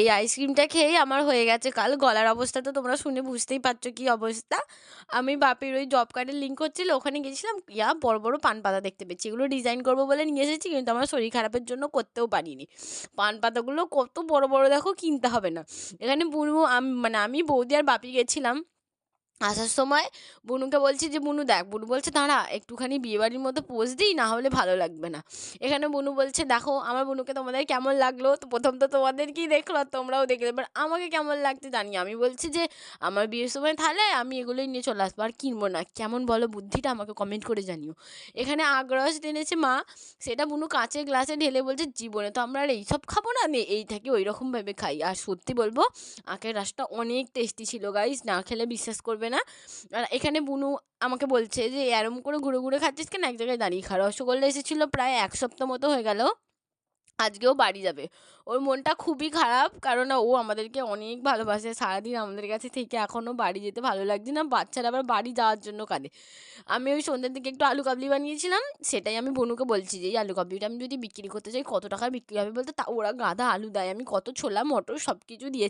এই আইসক্রিমটা খেয়েই আমার হয়ে গেছে। কাল গলার অবস্থা তো তোমরা শুনে বুঝতেই পারছ কি অবস্থা। আমি বাপির ওই জব কার্ডের লিঙ্ক হচ্ছিল, ওখানে গেছিলাম ইয়া বড় বড় পান পাতা দেখতে পেয়েছি। এগুলো ডিজাইন করব বলে নিয়ে এসেছি, কিন্তু আমার শরীর খারাপের জন্য করতেও পারিনি। পান পাতাগুলো কত বড় বড় দেখো কিনতে হবে না। এখানে পুরো আমি মানে আমি বৌদি আর বাপি গেছিলাম। আসার সময় বুনুকে বলছি যে, বুনু দেখ, বুনু বলছে, দাঁড়া, একটুখানি বিয়েবাড়ির মতো পোজ দিই, না হলে ভালো লাগবে না। এখানে বুনু বলছে, দেখো, আমার বুনুকে তোমাদের কেমন লাগল? তো প্রথম তো তোমাদেরকেই দেখল তোমরাও দেখলে। এবার আমাকে কেমন লাগছে জানি আমি বলছি যে, আমার বিয়ের সময় তাহলে আমি এগুলোই নিয়ে চলে আসব, আর কিনবো না। কেমন বলো বুদ্ধিটা আমাকে কমেন্ট করে জানিও। এখানে আগ্রস টেনেছে মা, সেটা বুনু কাঁচের গ্লাসে ঢেলে বলছে, জীবনে তো আমরা আর এইসব খাব না, নে, এই থেকে ওই রকমভাবে খাই। আর সত্যি বলব, আখের রসটা অনেক টেস্টি ছিল গাইস না খেলে বিশ্বাস করবে না। আর এখানে বুনু আমাকে বলছে যে, এরম করে ঘুরে ঘুরে খাচ্ছিস কেন? এক জায়গায় দাঁড়িয়ে খা রসগোল্লা এসেছিল প্রায় এক সপ্তাহ মতো হয়ে গেল। আজকেও বাড়ি যাবে। ওর মনটা খুবই খারাপ, কারণ ও আমাদেরকে অনেক ভালোবাসে। সারাদিন আমাদের কাছে থেকে এখনও বাড়ি যেতে ভালো লাগছে না। বাচ্চারা আবার বাড়ি যাওয়ার জন্য কাঁদে। আমি ওই সন্ধ্যের দিকে একটু আলু কাবলি বানিয়েছিলাম। সেটাই আমি বনুকে বলছি যে, এই আলু কাবলিটা আমি যদি বিক্রি করতে চাই, কত টাকার বিক্রি হবে বলতে? তা ওরা গাদা আলু দেয়। আমি কত ছোলা, মটর সব কিছু দিয়ে